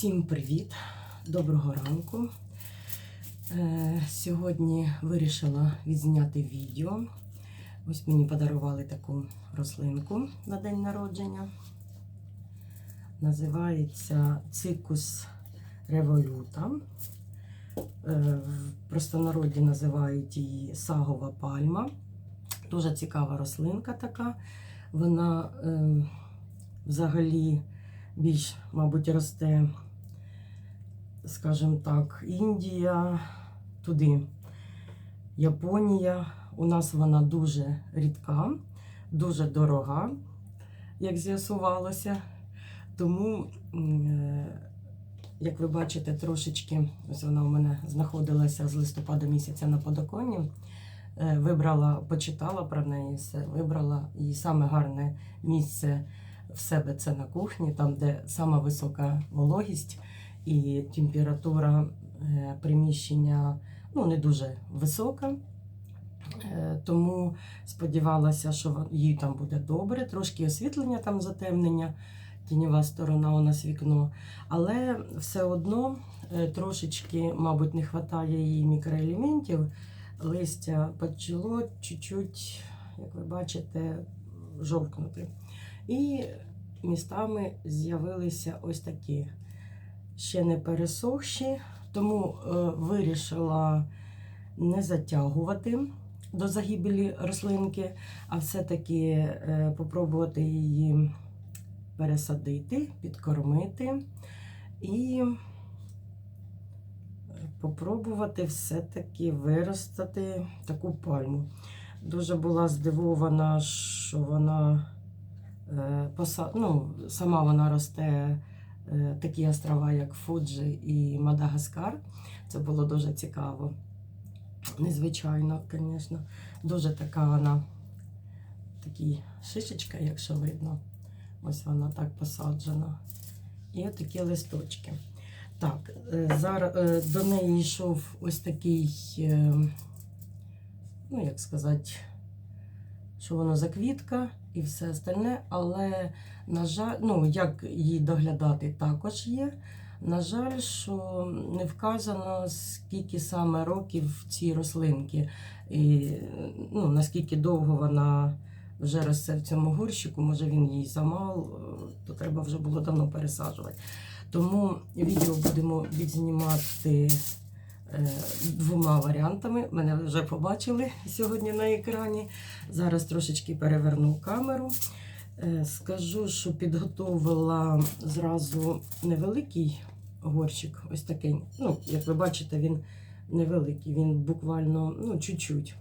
Всім привіт! Доброго ранку. Е, Сьогодні вирішила відзняти відео. Ось мені подарували таку рослинку на день народження. Називається цикус революта. Е, В простонароді називають її сагова пальма. Дуже цікава рослинка така. Вона е, взагалі більш, мабуть, росте, скажімо так, Індія, туди Японія. У нас вона дуже рідка, дуже дорога, як з'ясувалося. Тому, е, як ви бачите, трошечки, ось вона у мене знаходилася з листопада місяця на подоконні. Е, Вибрала, почитала про неї все, вибрала її саме гарне місце в себе це на кухні, там, де сама висока вологість і температура е, приміщення ну, не дуже висока. Е, Тому сподівалася, що їй там буде добре, трошки освітлення там затемнення, тіньова сторона у нас вікно. Але все одно е, трошечки, мабуть, не вистачає їй мікроелементів. Листя почало чуть-чуть, як ви бачите, жовкнути. І містами з'явилися ось такі ще не пересохші, тому е, вирішила не затягувати до загибелі рослинки, а все-таки е, попробувати її пересадити, підкормити і попробувати все-таки виростити таку пальму. Дуже була здивована, що вона е, ну, сама вона росте е, такі острова, як Фуджі і Мадагаскар. Це було дуже цікаво. Незвичайно, звісно. Дуже така вона такі шишечка, якщо видно. Ось вона так посаджена. І отакі листочки. Так, е, зараз е, до неї йшов ось такий, е, ну як сказати, що воно за квітка і все остальне, але, на жаль, ну, як її доглядати також є. На жаль, що не вказано, скільки саме років цій рослинки, і ну, наскільки довго вона вже росте в цьому горщику, може він їй замал, е, то треба вже було давно пересаджувати. Тому відео будемо відзнімати е, двома варіантами. Мене вже побачили сьогодні на екрані. Зараз трошечки переверну камеру. Е, Скажу, що підготовила зразу невеликий горщик, ось такий. Ну, як ви бачите, він невеликий, він буквально ну, чуть-чуть.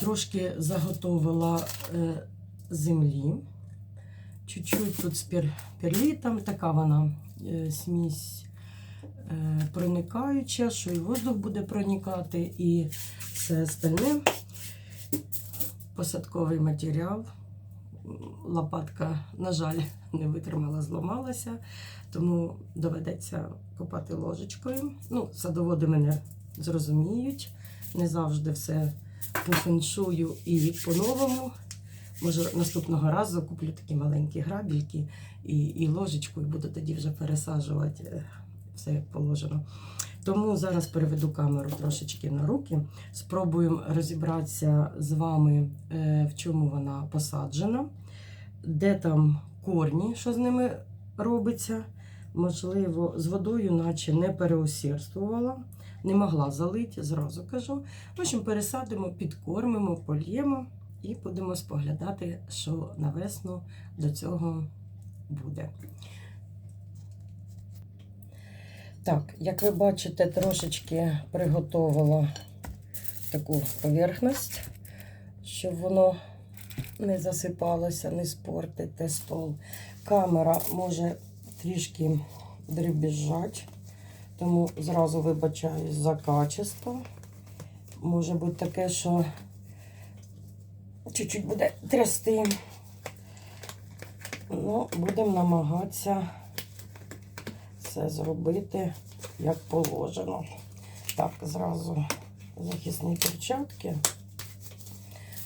Трошки заготовила е, землі. Чуть-чуть тут з пер, перлітом, така вона е, смісь проникаюча, що і воздух буде проникати, і все остальне. Посадковий матеріал. Лопатка, на жаль, не витримала, зламалася, тому доведеться копати ложечкою. Ну, садоводи мене зрозуміють. Не завжди все по феншую і по-новому. Може, наступного разу куплю такі маленькі грабільки і, і ложечку, і буду тоді вже пересаджувати е, все як положено. Тому зараз переведу камеру трошечки на руки. Спробуємо розібратися з вами, е, в чому вона посаджена, де там корні, що з ними робиться. Можливо, з водою, наче не переусердствувала, не могла залити, зразу кажу. В общем, пересадимо, підкормимо, польємо і будемо споглядати, що на весну до цього буде. Так, як ви бачите, трошечки приготувала таку поверхність, щоб воно не засипалося, не спортити стол. Камера може трішки дребіжати, тому зразу вибачаюсь за качество. Може бути таке, що чуть-чуть буде трясти. Ну, будемо намагатися це зробити як положено. Так, зразу захисні перчатки,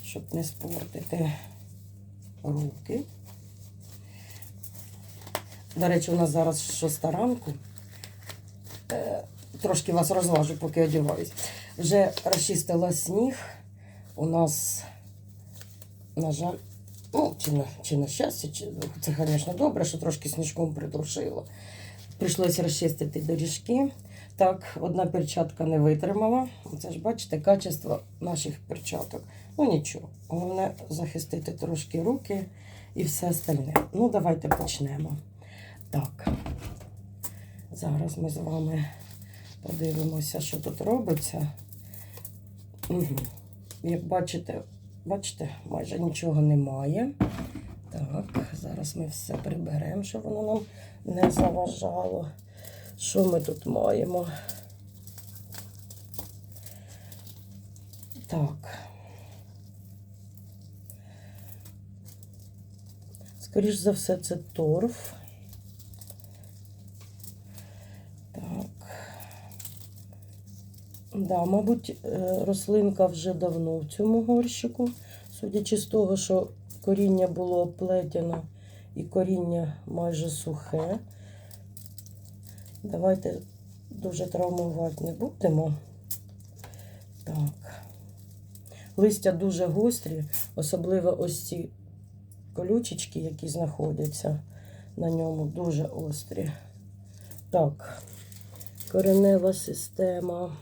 щоб не спортити руки. До речі, у нас зараз шоста ранку. Е, Трошки вас розважу, поки одягаюсь. Вже розчистила сніг. У нас, на жаль, ну, чи на, чи на щастя, чи, це, звісно, добре, що трошки сніжком притрушило. Прийшлося розчистити доріжки. Так, одна перчатка не витримала. Це ж бачите, качество наших перчаток. Ну нічого. Головне захистити трошки руки і все остальне. Ну, давайте почнемо. Так. Зараз ми з вами подивимося, що тут робиться. Угу. Як бачите, бачите, майже нічого немає. Так, зараз ми все приберемо, щоб воно нам не заважало. Що ми тут маємо? Так. Скоріш за все, це торф. Так. Да, мабуть, е, рослинка вже давно в цьому горщику, судячи з того, що коріння було оплетено і коріння майже сухе. Давайте дуже травмувати не будемо. Так. Листя дуже гострі, особливо ось ці колючечки, які знаходяться на ньому, дуже острі. Так, коренева система.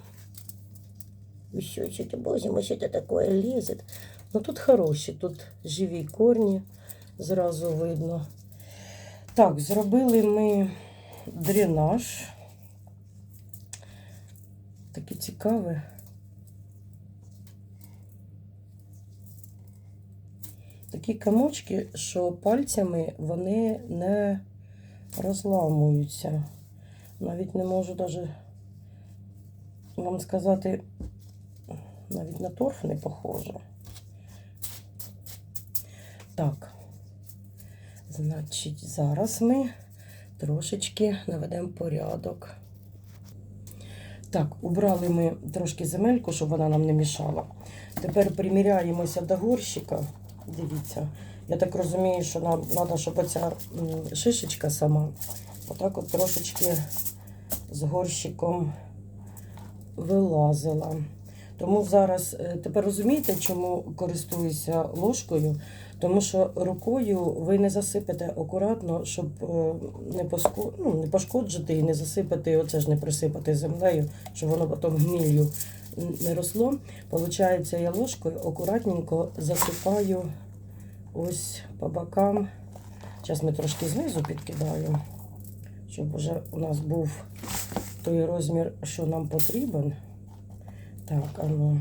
Що ти, боже мой, таке лізет? Ну тут хороші, тут живі корні, зразу видно. Так, зробили ми дренаж. Таке цікаве. Такі комочки, що пальцями вони не розламуються. Навіть не можу даже вам сказати, навіть на торф не похоже. Так, значить, зараз ми трошечки наведемо порядок. Так, убрали ми трошки земельку, щоб вона нам не мішала. Тепер приміряємося до горщика. Дивіться, я так розумію, що нам треба, щоб оця шишечка сама отак от трошечки з горщиком вилазила. Тому зараз е, тепер розумієте, чому користуюся ложкою? Тому що рукою ви не засипете акуратно, щоб е, не, поску... ну, не пошкоджити і не засипати, оце ж не присипати землею, щоб воно потім гніллю не росло. Получається, я ложкою акуратненько засипаю ось по бокам. Зараз ми трошки знизу підкидаю, щоб вже у нас був той розмір, що нам потрібен. Так, а ну.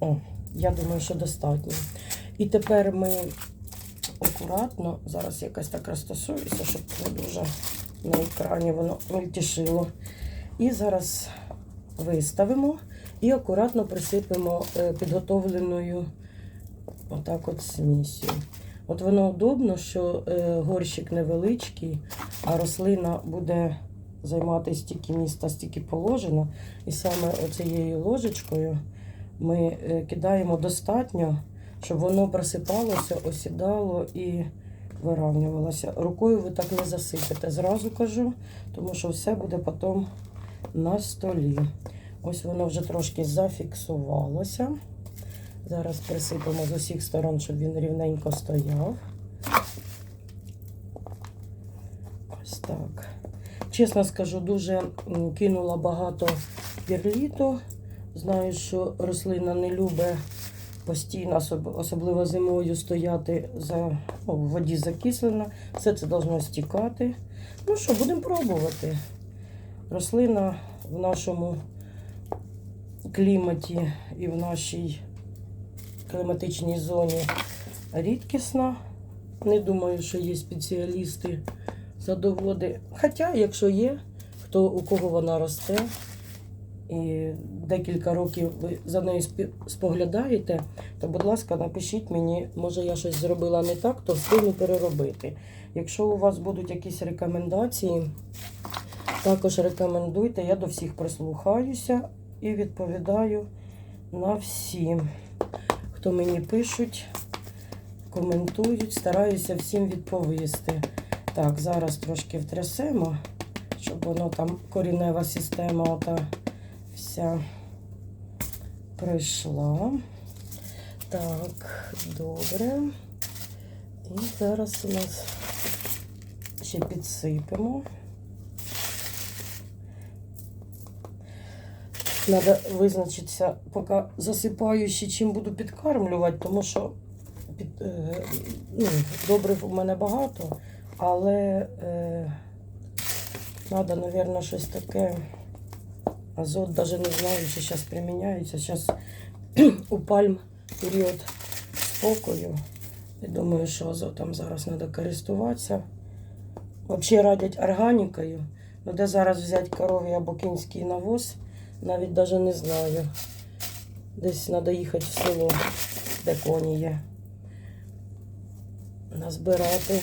О, я думаю, що достатньо. І тепер ми акуратно, зараз якось так розтасуюся, щоб не дуже на екрані воно мельтішило. І зараз виставимо і акуратно присипемо е, підготовленою отак от смісю. От воно удобно, що е, горщик невеличкий, а рослина буде займати стільки міста, стільки положено. І саме оцією ложечкою ми е, кидаємо достатньо, щоб воно просипалося, осідало і вирівнювалося. Рукою ви так не засипете, зразу кажу, тому що все буде потім на столі. Ось воно вже трошки зафіксувалося. Зараз присипемо з усіх сторон, щоб він рівненько стояв. Ось так. Чесно скажу, дуже кинула багато перліту. Знаю, що рослина не любить постійно, особливо зимою, стояти за, ну, в воді закислена. Все це должно стікати. Ну що, будемо пробувати. Рослина в нашому кліматі і в нашій кліматичній зоні рідкісна. Не думаю, що є спеціалісти садоводи. Хоча, якщо є, хто у кого вона росте, і декілька років ви за нею споглядаєте, то, будь ласка, напишіть мені, може я щось зробила не так, то встигну переробити. Якщо у вас будуть якісь рекомендації, також рекомендуйте, я до всіх прислухаюся і відповідаю на всі, хто мені пишуть, коментують, стараюся всім відповісти. Так, зараз трошки втрясемо, щоб воно там корінева система ота вся пройшла. Так, добре. І зараз у нас ще підсипемо. Треба визначитися, поки засипаю ще чим буду підкармлювати, тому що під, е, ну, добрив у мене багато, але е, треба, мабуть, щось таке. Азот навіть не знаю, чи зараз приміняється. Зараз у пальм період спокою. Я думаю, що азотом зараз треба користуватися. Взагалі радять органікою. Ну, де зараз взяти коров'я або кінський навоз, навіть навіть не знаю. Десь треба їхати в село, де коні є. Назбирати.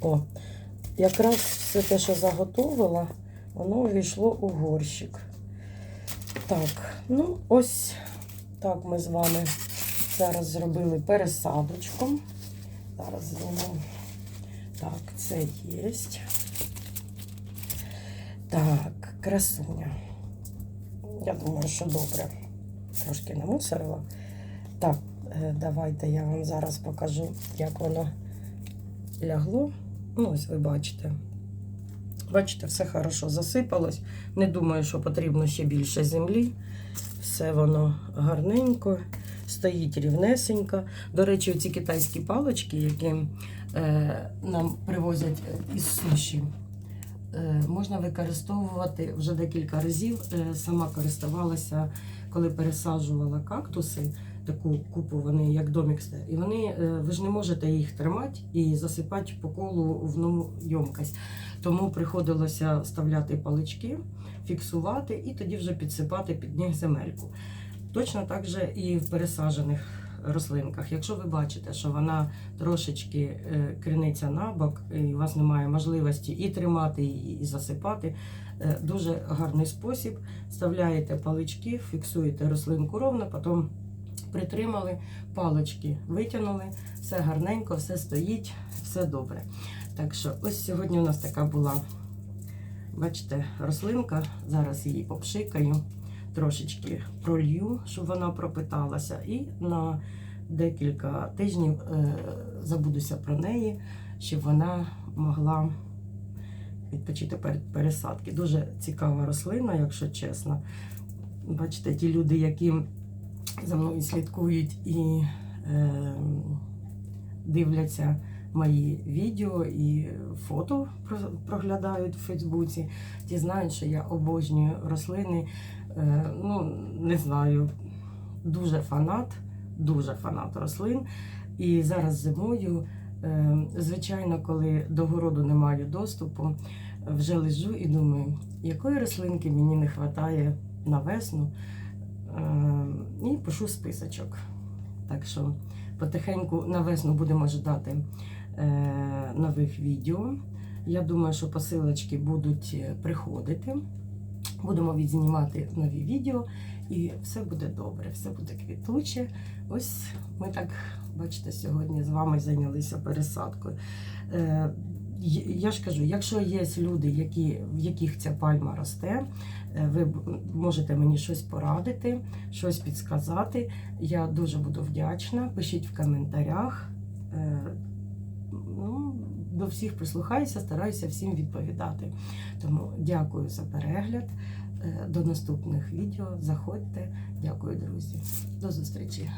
О, якраз все те, що заготовила, воно увійшло у горщик. Так, ну ось так ми з вами зараз зробили пересадочку. Зараз зніму. Так, це є. Так, красуня. Я думаю, що добре. Трошки намусорила. Так, е, давайте я вам зараз покажу, як воно лягло. Ну, ось ви бачите. Бачите, все хорошо засипалось. Не думаю, що потрібно ще більше землі. Все воно гарненько, стоїть рівнесенько. До речі, ці китайські палочки, які е, нам привозять із суші, е, можна використовувати вже декілька разів. Е, сама користувалася, коли пересаджувала кактуси. Таку купу вони як домік. І вони, е, ви ж не можете їх тримати і засипати по колу в нову ємкость. Тому приходилося вставляти палички, фіксувати і тоді вже підсипати під них земельку. Точно так же і в пересаджених рослинках. Якщо ви бачите, що вона трошечки е, крениться на бок, і у вас немає можливості і тримати її, і засипати, е, дуже гарний спосіб. Вставляєте палички, фіксуєте рослинку ровно, потім притримали, палички витягнули, все гарненько, все стоїть, все добре. Так що ось сьогодні у нас така була, бачите, рослинка. Зараз її обшикаю, трошечки пролью, щоб вона пропиталася. І на декілька тижнів е, забудуся про неї, щоб вона могла відпочити пересадки. Дуже цікава рослина, якщо чесно. Бачите, ті люди, які за мною слідкують і е, дивляться мої відео і фото проглядають в Фейсбуці. Ті знають, що я обожнюю рослини. Е, ну, не знаю, дуже фанат, дуже фанат рослин. І зараз зимою, е, звичайно, коли до городу не маю доступу, вже лежу і думаю, якої рослинки мені не вистачає на весну. Е, І пишу списочок. Так що потихеньку на весну будемо ждати е, нових відео. Я думаю, що посилочки будуть е, приходити. Будемо відзнімати нові відео, і все буде добре, все буде квітуче. Ось ми так, бачите, сьогодні з вами зайнялися пересадкою. Я ж кажу, якщо є люди, які, в яких ця пальма росте, е, ви можете мені щось порадити, щось підсказати. Я дуже буду вдячна. Пишіть в коментарях. Е, Ну, до всіх прислухаюся, стараюся всім відповідати. Тому дякую за перегляд. Е, До наступних відео. Заходьте. Дякую, друзі. До зустрічі.